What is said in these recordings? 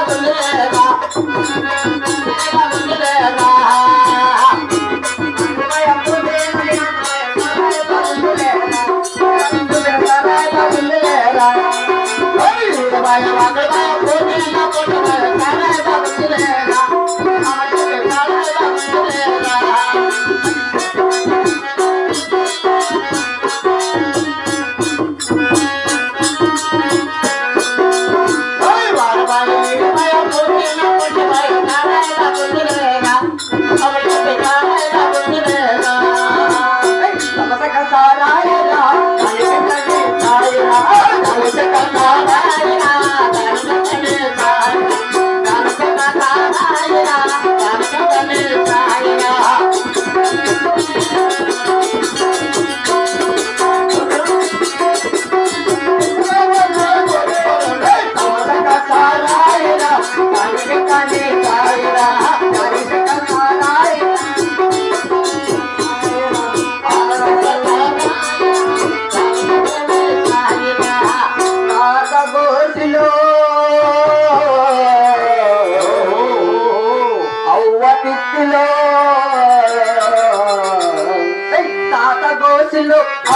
I'm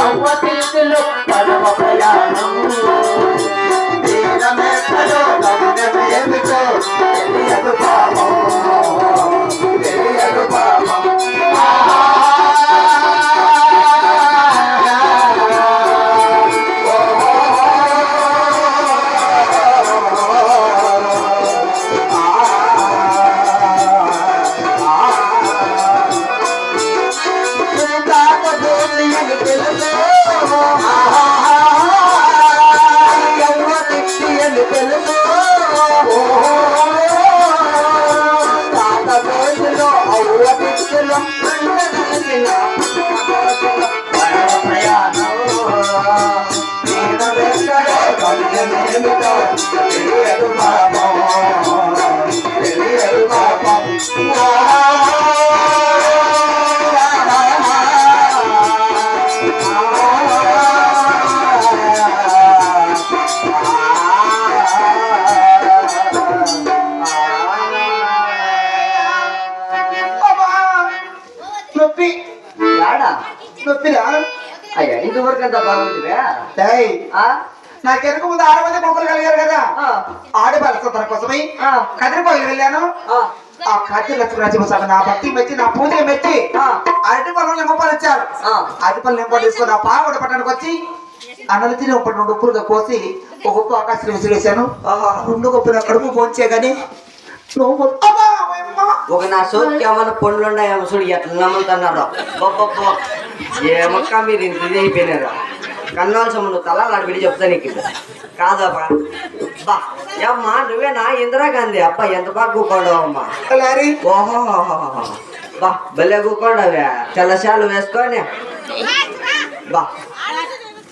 గోసిలో అవ్వ తిత్తిలో పరమ ప్రయాణం గమ్యమేమిటో తెలియదు పాపం నాకెనక ముందు ఆరు మంది మొక్కలు కలిగారు కదా ఆ. ఆడవాళ్ళ తన కోసమై. కదిరిపోయి వెళ్ళాను ఆ. ఆ కార్తీక లక్ష్మీ నరసింహస్వామి నా భక్తి మెచ్చి నా పూజ మెచ్చి. అరటి పనులు నిమ్మపాలు ఇచ్చారు ఆ. అరటి పనులు నింపలు తీసుకొని ఆ పావుడు పట్టణానికి వచ్చి అన్నలు తిని ఒక రెండు ఉప్పులుగా కోసి ఒక ఉప్పు ఆకాశం విసిరేసాను రెండు గొప్ప నా కడుపు పోంచే నువ్వు అమ్మా. ఒక నా సోకి ఏమన్నా పండ్లు ఉన్నాయేమో చూడు ఎట్లా నమ్ముతున్నారు ఏమక్క మీరు ఇంత ఇది అయిపోయినారు కన్నాల సొమ్ము తల అలాంటి విడి చెప్తా నీకు. కాదబ్బా. బా. ఏమ్మా నువ్వేనా? ఇందిరాగాంధీ అబ్బా ఎంత బాగా కూకోడావు అమ్మా లారీ? ఓహో. బా భలే కూకోడావే. తెల్లశాలు వేసుకొని. బా.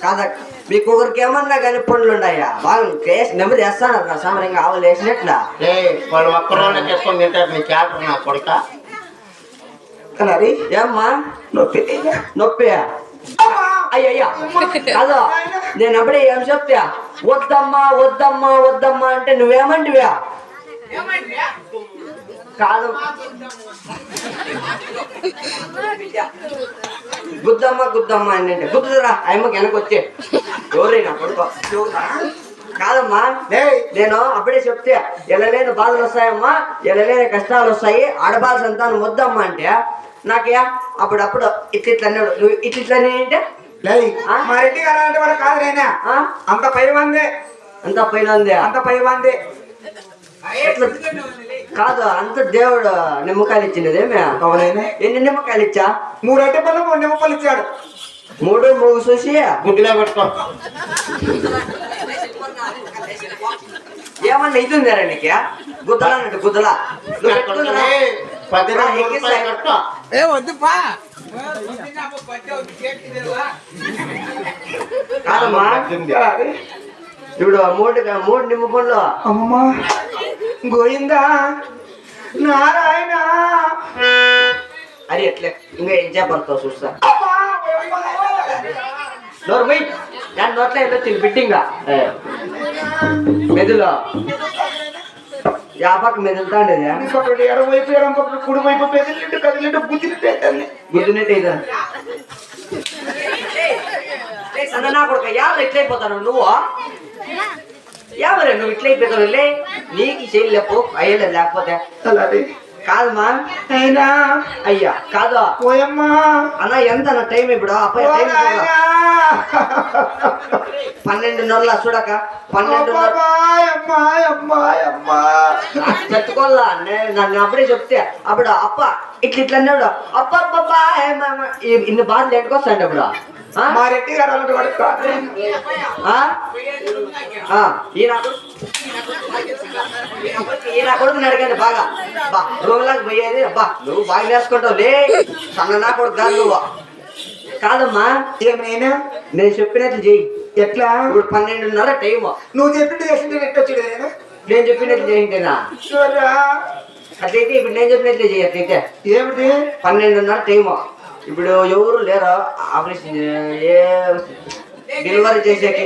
కాదా మీకు ఒకరికి ఏమన్నా కానీ పండ్లు ఉన్నాయా? బాగా టేస్ట్ నెమ్మది వేస్తాను కదా సమరంగా ఆవులు వేసినట్లా వాళ్ళు ఒక్క రోజులో చేసుకొని తింటారు. నీ క్యారెక్టర్ నా కొడుక. ఏమ్మా? నొప్పి. నొప్పి? అయ్యయ్యా. కాదు నేను అప్పుడే ఏం చెప్తా? వద్దమ్మా వద్దమ్మా వద్దమ్మా అంటే నువ్వేమంటివా? కాదు. గుద్దమ్మ గుద్దమ్మ అని అంటే గుద్దురా అమ్మకి వెనక వచ్చే. ఎవరైనా కొడుకో? కాదమ్మా నేను అప్పుడే చెప్తే ఎలలేని బాధలు వస్తాయమ్మా ఎలలేని కష్టాలు వస్తాయి ఆడబాల సంతానం వద్దమ్మా అంటే నాకే అప్పుడప్పుడు అన్నాడు నువ్వు ఇట్లిట్లనే అంటే లేయ్ ఆ? మా రెడ్డి గారు అలాంటి వాడు కాదు నేనా. ఆ? అంత పై వందే అంత పైన ఉంది అంత పై వందే కాదు అంత దేవుడు నిమ్మకాయలు ఇచ్చినదేమే అవునైనా. ఎన్ని నిమ్మకాయలు ఇచ్చా? మూడు అట్టి పనులు మూడు నిమ్మపల్లి ఇచ్చాడు. మూడు మూడు చూసి గుడ్డిలో పెట్టుకో ఏమన్నా ఉందారా నీకు? గుద్దలా గుద్దలా. ఏ కాదమ్మా. ఇప్పుడు మూడు మూడు నిమ్మ పండ్లు అమ్మమ్మా గోయిందా నారాయణ. అది ఎట్లే? ఇంకా ఏం చేపడతావు చూస్తా. నోరు పోయి దాని నోట్లో ఏదో తిని బిట్టింగా మెదులో? యా పక్క మెదులుతాండేది నీ పక్కన ఎడం వైపు ఎడం పక్కన కుడి వైపు పెదిలింటు కదిలింటు బుద్ధిలిట్టు తల్లి గుద్దునట్టు ఇదా అన్న నా కొడుక యాభై ఇట్లయిపోతాను నువ్వు? యాభై నువ్వు ఇట్లయిపోతావు లే నీకు చేయలేపు అయ్యలేదు లేకపోతే. కాదమ్మా. అయినా అయ్యా కాదు? పోయమ్మా అన్న ఎంత టైం ఇప్పుడు? ఓ టైం నాయనా. పన్నెండున్నరలా చూడక చెప్పుకోవాలా నేను నన్ను అప్పుడే చెప్తే అప్పుడు అప్ప ఇట్లా ఇట్లా అన్నాడు. అప్ప ఇన్ని బాధలు ఎట్టుకొస్తాండి అప్పుడు? మా రెడ్డి గారు అలాంటి ఈయన ఈయన కొడుకుని అడిగాను బాగా. బా రూమ్లోకి పోయేది బా నువ్వు బాగా నేర్చుకుంటావు లే. సన్న నా కొడుకు కాదు నువ్వు. కాదమ్మా. ఏమైనా? నేను చెప్పినట్లు చెయ్యి. ఎట్లా? ఇప్పుడు పన్నెండున్నర టైం నువ్వు చెప్పింది చేసింది నెట్ వచ్చింది నేను చెప్పినట్లు చూడరా అట్లయితే ఇప్పుడు నేను చెప్పినట్లే చెయ్యి అట్లయితే. ఏమిటి? పన్నెండున్నర టైము. ఇప్పుడు ఎవరు లేరు? ఆపరేషన్ ఏ డెలివరీ చేసేకి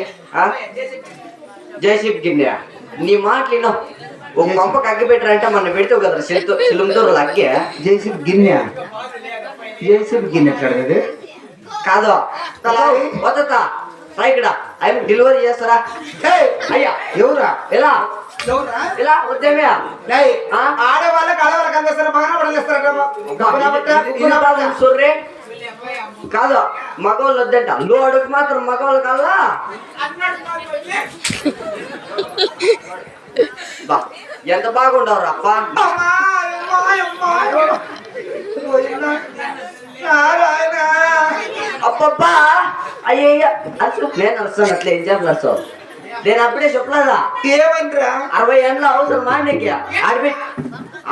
జయశిప్ గిన్నె. నీ మాటలు. ఒక పంపకు అగ్గి పెట్టారంటే మన పెడితే కదా సిలుతో సిలుముతో అగ్గే. జేసీబీ గిన్నె. జేసీబీ గిన్నె ఎట్లా కాదు. వద్దత రా ఇక్కడ. డెలివరీ చేస్తారా? అయ్యా ఎవరా ఎలా? ఆడవాళ్ళకి ఆడవాళ్ళకి అందేస్తారు మగన సొర్రే కాదు మగవాళ్ళు వద్దంట. లోడుకు మాత్రం మగవాళ్ళు కల్లా ఎంత బాగుండవు అప్ప అప్పబ్బా అయ్యయ్య. అసలు నేను వస్తాను అట్లా ఏం చెప్పలేదు నేను అప్పుడే చెప్పలేదా? ఏమంటారా అరవై ఏళ్ళ అవసరమా నీకు? ఆడబిట్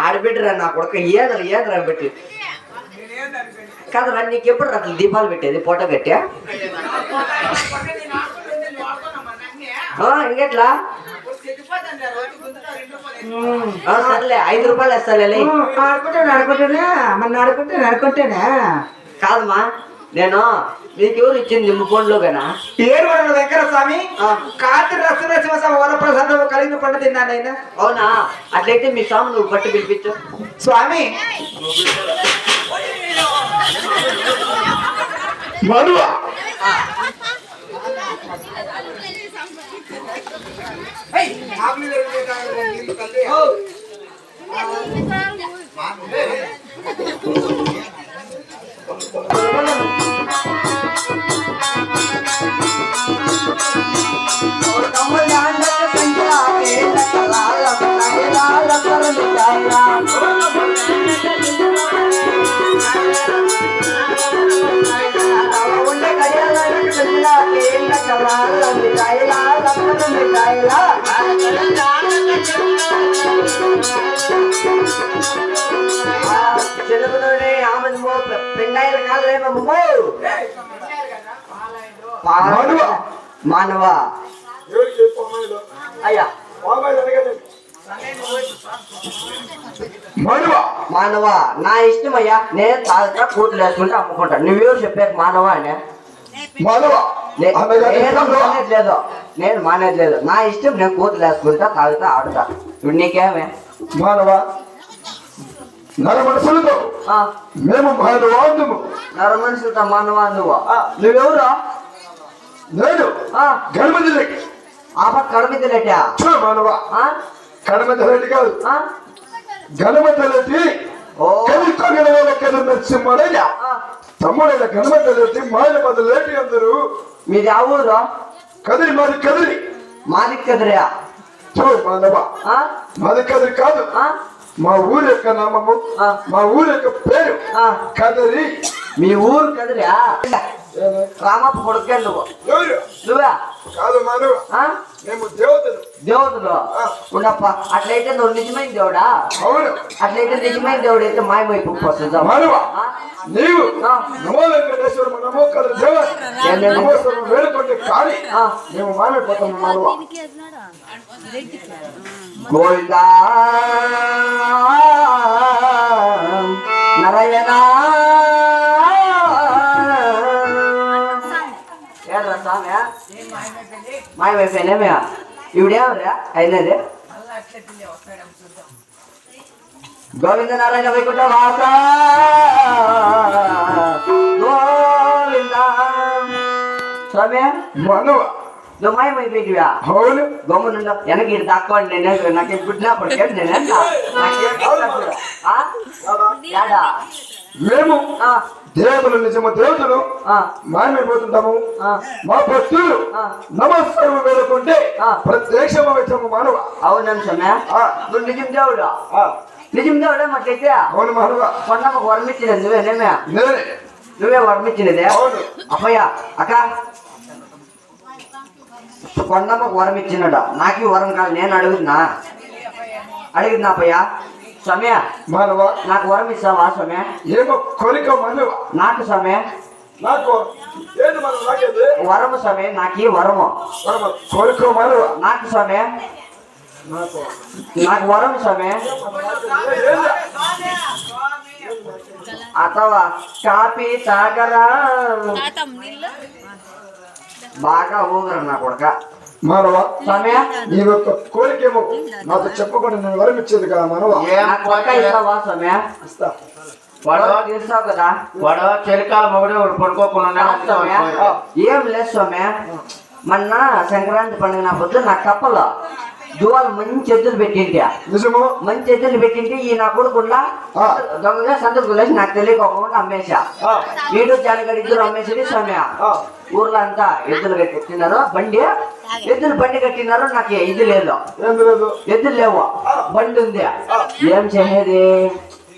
ఆడబిడ్డరా నా కొడుకు? ఏదరా ఏదరా పెట్టి. కాదరా నీకు ఎప్పుడు అట్లా దీపాలు పెట్టేది ఫోటో కట్టా ఇంకెట్లా? సర్లే ఐదు రూపాయలు వేస్తాలే. ఆడుకుంటాను ఆడుకుంటానే మన ఆడుకుంటాను ఆడుకుంటానే కాదమ్మా నేను నీకెవరు ఇచ్చింది నిమ్మ ఫోన్లో ఏడు వరల వెంకట స్వామి. ఆ. కార్తీక నరసింహస్వామి వరప్రసాదం కలిగిన పండు తిన్నాను ఆయన. అవునా? అట్లయితే మీ స్వామి నువ్వు పట్టి పిలిపించు. స్వామి. మరువ. కాలేమమ్మో మానవ. మానవ. అయ్యా. మానవ. నా ఇష్టం అయ్యా. నేను తాగుతా కూతురు వేసుకుంటే అమ్ముకుంటా. నువ్వెవరు చెప్పాక మానవ అని? మరువ లే- నేను మానేది లేదు నేను నా ఇష్టం నేను కూతురు వేసుకుంటా తాగుతా ఆడుతా. ఇప్పుడు నీకేమే? మానవ. నర మనసులతో ఆ, మేము మానవాందుము నర మనుషులతో మానవ నువ్వు నువ్వెవరు ఆ, గణపతి ఆ పక్క కడమిద్దలేటా చూడు మానవ. గణపతి రెడ్డి కాదు. ఆ? గణపతి రెడ్డి నరసింహడయ్య తమ్ముడైన గణపతి రెడ్డి మాయపద లేటి అందరూ. మీది ఆ ఊరు? కదిరి మాది కదిరి. మాది కదరియా చూడు మానవ. ఆ? మాది కదిరి కాదు? మా ఊరి యొక్క నామము. మా ఊరి యొక్క పేరు. కదిరి. మీ ఊరు కదరియా రామప్ప కొడుకే నువ్వు? నువ్వే? కాదు మానవ? మేము దేవతలు. దేవుడులో ఉండప్ప అట్లయితే నువ్వు నిజమైన దేవుడా? అవును. అట్లయితే నిజమైన దేవుడు అయితే నీవు. నమో వెంకటేశ్వర నమో వేడుకుంటే కానీ. మేము మానవ. గోవిందా. నరయణ. మాయమైపోయినామే ఇవిడేమరా అయినది గోవింద నారాయణ వైకుంఠ వాస గోవింద. స్వామి మనవ. నువ్వు మాయమైపోయివా అవును. గమ్మునుండ వెనక ఇటు దాక్కోండి నేను నాకేం పుట్టినప్పటికే నేను? మేము ఆ, దేవులు నిజము మాయమైపోతుంటాము ఆ. మా భక్తులు. నమస్కారం వేడుకుంటే ఆ. ప్రత్యక్షమవచ్చము మానవ. నువ్వు నిజం దేవుడు ఆ, నిజం దేవుడే మాకైతే అవును మానవ. కొండకు వరమిచ్చినది నువ్వేనేమే నేనే. నువ్వే వరమిచ్చినదే అవును. అప్పయ్య అక్క. కొండమ్మకు వరం ఇచ్చినాడు నాకు వరం కాదు నేను అడుగుతున్నా. అడిగింది అప్పయ్య? సమయ మానవ నాకు వరం ఇస్తావా సమయ ఏమో కోరిక మానవ నాకు సమయ నాకు ఏంటి మనం నాకేది వరము సమయ నాకు ఈ వరము. మనమ కోరిక మానవ నాకు సమయ నాకు. నాకు వరం సమయ అథవా కాపీ తాగరా. బాగా ఊగరు నా కొడుక. మానవ సమయ నీ యొక్క కోరికేమో నాతో చెప్పకుండా నేను వరం ఇచ్చేది కదా మానవ. ఇస్తా. వాడు ఇస్తావు కదా? వాడు చలికాల మొగుడు వాడు పడుకోకుండా. ఏం లేదు సౌమ్య మొన్న సంక్రాంతి పండుగ నా పొద్దు నా కప్పలో. దువాలు మంచి ఎద్దులు పెట్టింటే. నిజము. మంచి ఎద్దులు పెట్టింటే ఈ నా కొడుకున్నా ఆ. దొంగగా సంతకు లేచి నాకు తెలియకోకుండా అమ్మేశా. వీడు జానగడి ఇద్దరు అమ్మేసి సౌమ్య. ఆ, ఊర్లో అంతా ఎద్దులు కట్టినారు బండి ఎద్దులు బండి కట్టినారు. నాకు ఇది లేదు. ఎద్దులు లేవు. బండి ఉంది. ఏం చేసేది?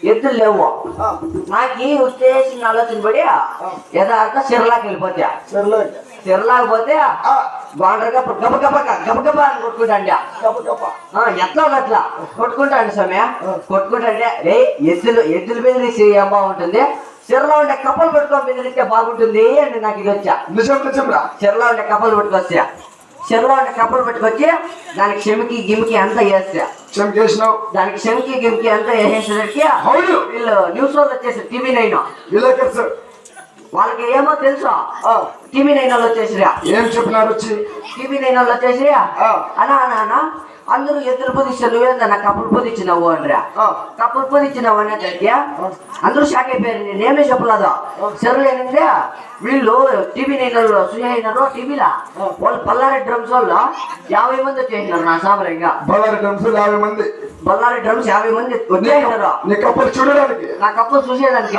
ఎద్దులు లేవు. నాకు ఈ ఉద్దేశం ఆలోచన పడి యథార్థ సిరలాకి వెళ్ళిపోతా. సర్లే సిరలాకి పోతే ఆ, బాండర్గా గబ గబ గబ గబ అని కొట్టుకుంటాండి. ఎట్లా అట్లా కొట్టుకుంటాండి సమయ కొట్టుకుంటాంటే రే ఎద్దులు ఎద్దుల బెదిరిస్తే ఏం బాగుంటుంది? సిరలో ఉండే కప్పలు పెట్టుకొని బెదిరిస్తే బాగుంటుంది అని నాకు ఇది వచ్చా. సిరలో ఉండే కప్పలు పెట్టుకొచ్చా. సిరలో ఉండే కప్పలు పెట్టుకొచ్చి దానికి చెమికి గిమికి అంతా వేస్తా. చెంకేసినావు దానికి చెమికి గిమికి అంతా వేసేసరికి వీళ్ళు న్యూస్ వాళ్ళు వచ్చేసి టీవీ నైన్. వాళ్ళకి ఏమో తెలుసు? టీవీ నైన్ వాళ్ళు వచ్చేసిరా ఏం చెప్పినారు వచ్చి? టీవీ నైన్ వాళ్ళు వచ్చేసి ఆ. అనా అనా అనా అందరూ ఎదురు పొదిచ్చారు నువ్వేందన్న కప్పులు పొదిచ్చినావు అనరా కప్పులు పొదిచ్చినావు అనేసరికి అందరూ షాక్ అయిపోయారు. నేనేమే చెప్పలేదు? ఏంటంటే వీళ్ళు టీవీ నైన్ సూయ అయినారు టీవీలో. వాళ్ళు పల్లారి డ్రమ్స్ వాళ్ళు యాభై మంది వచ్చేసినారు నా సామరంగా. బళ్ళారి డ్రమ్స్ యాభై మంది. బల్లారి డ్రమ్స్ యాభై మంది వచ్చేసినారు. నీ కప్పలు చూడడానికి. నా కప్పులు చూసేదానికి.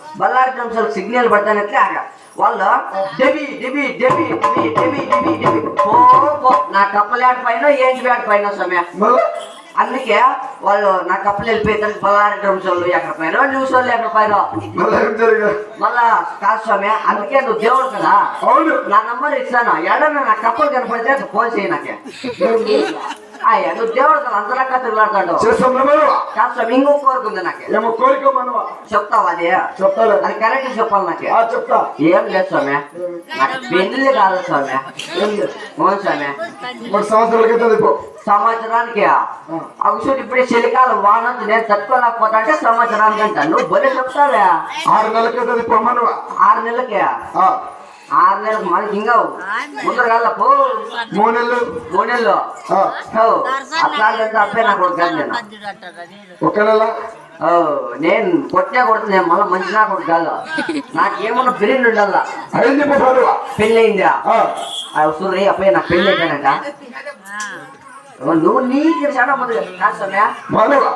బల్లారి డ్రమ్స్ సిగ్నల్ పడతానట్లే ఆగ. వాళ్ళు డెబి డెబి డెబి డెబి డెబి డెబి డెబి. పో నా కప్పలేట పైన ఏంటి వేట పైన సమయం. అందుకే వాళ్ళు నా కప్పలు వెళ్ళిపోయి బల్లారి డ్రమ్స్ వాళ్ళు ఎక్కడ పైన? న్యూస్ వాళ్ళు ఎక్కడ పైన? మళ్ళా కాదు స్వామి అందుకే నువ్వు దేవుడు కదా. అవును. నా నంబర్ ఇస్తాను. ఎడన్నా నా కప్పలు కనపడితే ఫోన్ చేయి నాకే. అయ్యా నువ్వు దేవుడు కదా అంతలక్క తిరుగులాడతాడు చేస్తాం మనవా కాదు స్వామి ఇంకో కోరుకుంది నాకే. ఏమో కోరిక మనవా చెప్తావా అది? చెప్తాలే. అది కరెక్ట్ చెప్పాలి నాకే. ఆ చెప్తా. ఏం లేదు స్వామి. నాకు పెళ్ళి కాదు స్వామి. ఏం లేదు. అవును స్వామి. మూడు సంవత్సరాల క్రితం ఇపో సంవత్సరానికి? ఇప్పుడే చలికాలం వాన నేను తట్టుకోలేకపోతా అంటే సంవత్సరానికి అంట నువ్వు బలి చెప్తావే. ఆరు నెలల క్రితం ఇపో మనవా ఆరు నెలలకి? ఆరు నెలలకు మనకి ఇంకా ముందర పో. మూడు నెలలు మూడు నెలలు అట్లాంటి అప్పే నాకు కాదు నేను ఒక నెల. నేను కొట్టే కొడుతుంది నేను మళ్ళీ మంచి నా కొడుకు కాదు నాకేమన్నా పెళ్ళి ఉండాలా? పెళ్ళి అయిందా ఆ, సూర్య అప్పయ్య నాకు పెళ్ళి అయిపోయానంట నువ్వు నీకు చాలా ముందు కాదు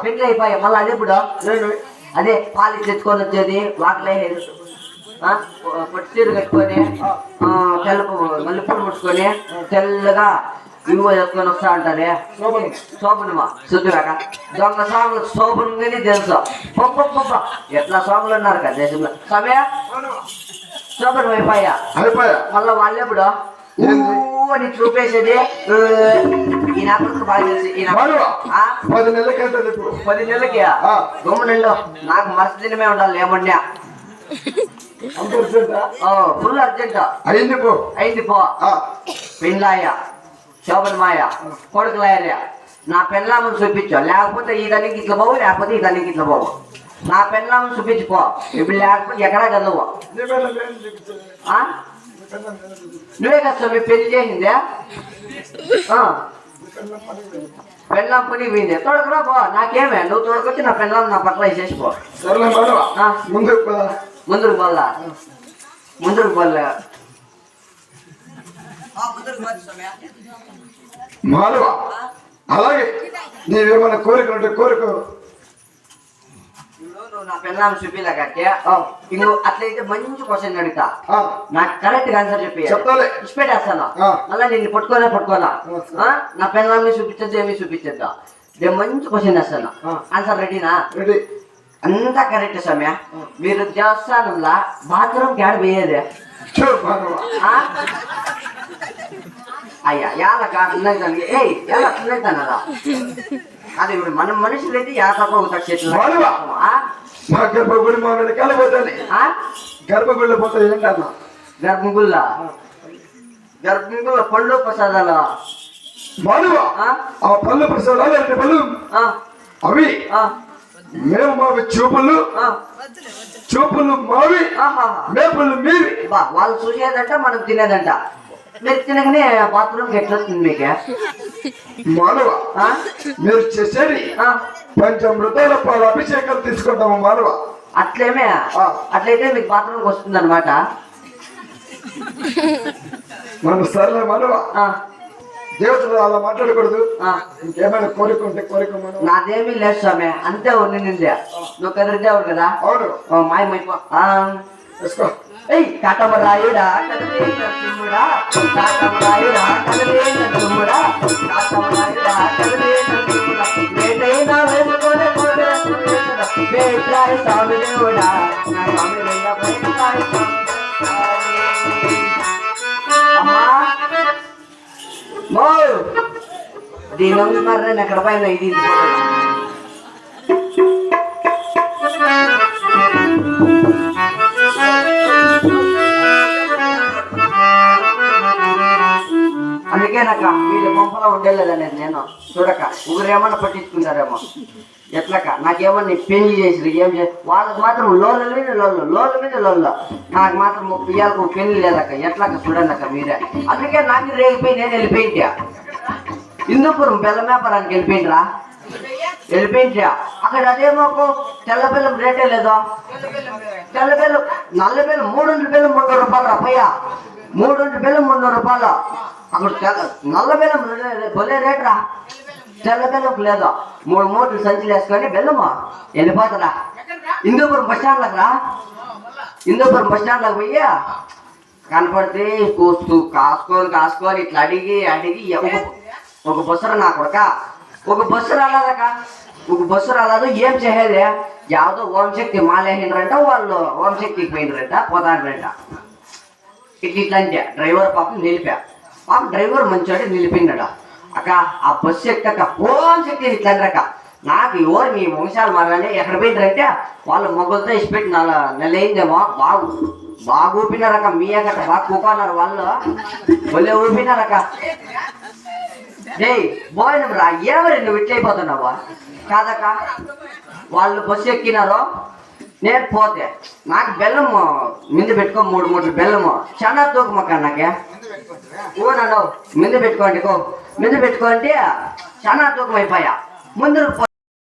పెళ్ళి అయిపోయా మళ్ళీ అదే ఇప్పుడు. నేను అదే పాలు తెచ్చుకొని వచ్చేది వాకిలే పొట్టి చీర కట్టుకొని తెల్లపు మల్లెపూలు ముట్టుకొని తెల్లగా ఇవ్వ వేసుకొని వస్తా శోభన్. శోభనమా? శుద్ధిగాక దొంగ సాంగ్లు శోభనంగానే తెలుసు. పప్ప పప్ప ఎట్లా సాంగ్లు ఉన్నారు కదా దేశంలో? సమయ? శోభనం అయిపోయా? అయిపోయా. మళ్ళీ వాళ్ళెప్పుడు? అని చూపేసేది బాగా తెలుసు మనవా ఆ? పది నెలల క్రితం ఇపో పది నెలలకి? ఆ. గమ్మునండు నాకు మరుస దినమే ఉండాలి ఏమన్నా ఫుల్ అర్జెంట్. అయింది పో అయింది పో. పెళ్ళాయ? శోభనమాయ కొడుకులాయ నా పెళ్ళామని చూపించు. లేకపోతే ఈ దానికి ఇట్లా పోవు లేకపోతే ఈ దానికి ఇట్లా పోవు. నా పెళ్ళామని చూపించు పో. ఇప్పుడు లేకపోతే ఎక్కడా కదవు? నువ్వే కదా స్వామి పెళ్ళి చేసిందే. పెళ్ళాం పని పోయింది. తొడకరా పో. నాకేమే? నువ్వు తొడకొచ్చి నా పెళ్ళాం నా పట్ల వేసేసి పో. ముందుకు పద. ముందుకు పోల్లా పోల్లా మానవ అలాగే నీవేమైనా కోరిక ఉంటే కోరిక. నా పెళ్ళాం చూపిలాగట్టే ఇంకో అట్లయితే మంచి క్వశ్చన్ అడుగుతా. నాకు కరెక్ట్గా ఆన్సర్ చెప్పి ఇచ్చిపెట్టేస్తాను. మళ్ళీ పట్టుకోలా ఆ. ఆ? నా పెళ్ళాన్ని చూపించద్దు ఏమి చూపించద్దు. నేను మంచి క్వశ్చన్ వేస్తాను. ఆన్సర్ రెడీనా రెడీ అంతా కరెక్ట్ సమయ మీరు దేవస్థానంలో బాత్రూమ్ క్యాడ్ పోయేదే? అయ్యా యాల కాదు ఏయ్ ఎలా అది ఇప్పుడు మన మనుషులు అయితే యాతకు చెట్లు గర్భగుడి పోతుంది? గర్భగుడిలో ఏంటన్నా గర్భగుళ్ళ గర్భగుళ్ళ పళ్ళు ప్రసాదాలు. మానవ? ఆ? పళ్ళు ప్రసాదాలు అంటే పళ్ళు. అవి మేము మావి చూపులు. చూపులు మావి ఆహా. మేపులు మీవి. బా వాళ్ళు చూసేదంట మనం తినేదంట. మీరు తినగానే బాత్రూమ్ ఎట్లా వస్తుంది మీకే. మానవ? మీరు చేసేది ఆ, పంచమృతాల పాల అభిషేకం తీసుకుంటాము మానవ. అట్లేమే. అట్లయితే మీకు బాత్రూమ్కి వస్తుంది అనమాట మనం సర్లే మానవ. దేవతలు అలా మాట్లాడకూడదు. ఇంకేమైనా కోరిక ఉంటే కోరిక నాదేమీ లేదు స్వామి. అంతే ఉంది నిందే. నువ్వు కదిరిదేవుడు కదా? అవును. ఆ. వేసుకో. ఏయ్ కాటమరాయుడా కదిలే నరసింహుడా కాటమరాయుడా కదిలే నరసింహుడా కాటమరాయుడా కదిలే నరసింహుడా వేటైనా వేసుకొని కొనేసుకునేసుడా వేట్లాయి స్వామి దేవుడా. నా స్వామి. దినం మరణ ఎక్కడ పైన ఇది అందుకే నాకు వీళ్ళ గుంపలో నేను చూడక ఊరేమన్నా పట్టించుకుంటారేమో. ఎట్లక నాకేమన్నా పెళ్ళి చేసిరు ఏం చేసి వాళ్ళకి మాత్రం లోన్ల మీద లోన్లు లోన్ల మీద లోన్లు. నాకు మాత్రం పిల్లలకు పెళ్ళి లేదక్క ఎట్లక చూడండి అక్క మీరే. అందుకే నాకు రేగిపోయి నేను వెళ్ళిపోయింటా హిందూపురం బెల్లమేపరానికి వ్యాపారానికి వెళ్ళిపోయిండ్రా. వెళ్ళిపోయింటా అక్కడ అదేమో తెల్ల బెల్లం రేటే లేదో. తెల్ల బెల్లం నల్ల బెల్లం మూడు బెల్లం మున్నూరు రూపాయలు అప్పయ్య మూడు బెల్లం మూడు రూపాయలు. అక్కడ తెల్ల నల్ల బెల్లం భలే రేట్రా తెల్ల బెల్లం లేదు. మూడు మూటలు సంచులు వేసుకొని బెల్లము వెళ్ళిపోతారా ఇందోపురం బస్ స్టాండ్లకు రా. హిందూపురం బస్ స్టాండ్లకు పోయి కనపడితే కోస్తూ కాసుకొని కాసుకొని ఇట్లా అడిగి అడిగి ఒక ఒక బస్సు నా కొడక. ఒక బస్సు రాలేదక ఒక బస్సు రాలేదు. ఏం చేయాలి? యావదో ఓంశక్తి మాలేసిండ్రంట వాళ్ళు ఓంశక్తికి పోయినరంట పోతాండ్రంట ఇట్లా ఇట్లా అంటే డ్రైవర్ పాపం నిలిపా. ఆ డ్రైవర్ మంచోడే నిలిపిండట అక్క ఆ బస్సు ఎక్కక ఫోన్ శక్తి ఇట్లా నాకు ఎవరు మీ వంశాలు మారని ఎక్కడ పోయిండ్రంటే వాళ్ళు మొగ్గులతో ఇచ్చిపెట్టి నెల నెల అయిందేమో బాగు బాగా ఊపినారక మీ అక్కడ బాగా కూకున్నారు వాళ్ళు. భలే ఊపినారక డే భోజనం రా. ఎవరు నువ్వు ఇట్లయిపోతున్నావా కాదక్క వాళ్ళు బస్సు ఎక్కినారో నేను పోతే. నాకు బెల్లము మింద పెట్టుకో మూడు మూడు బెల్లము. చాలా తూకమక్క నాకే. ఓ నన్ను పెట్టుకోండి కో మింద పెట్టుకోండి చాలా తూకం అయిపోయా. ముందు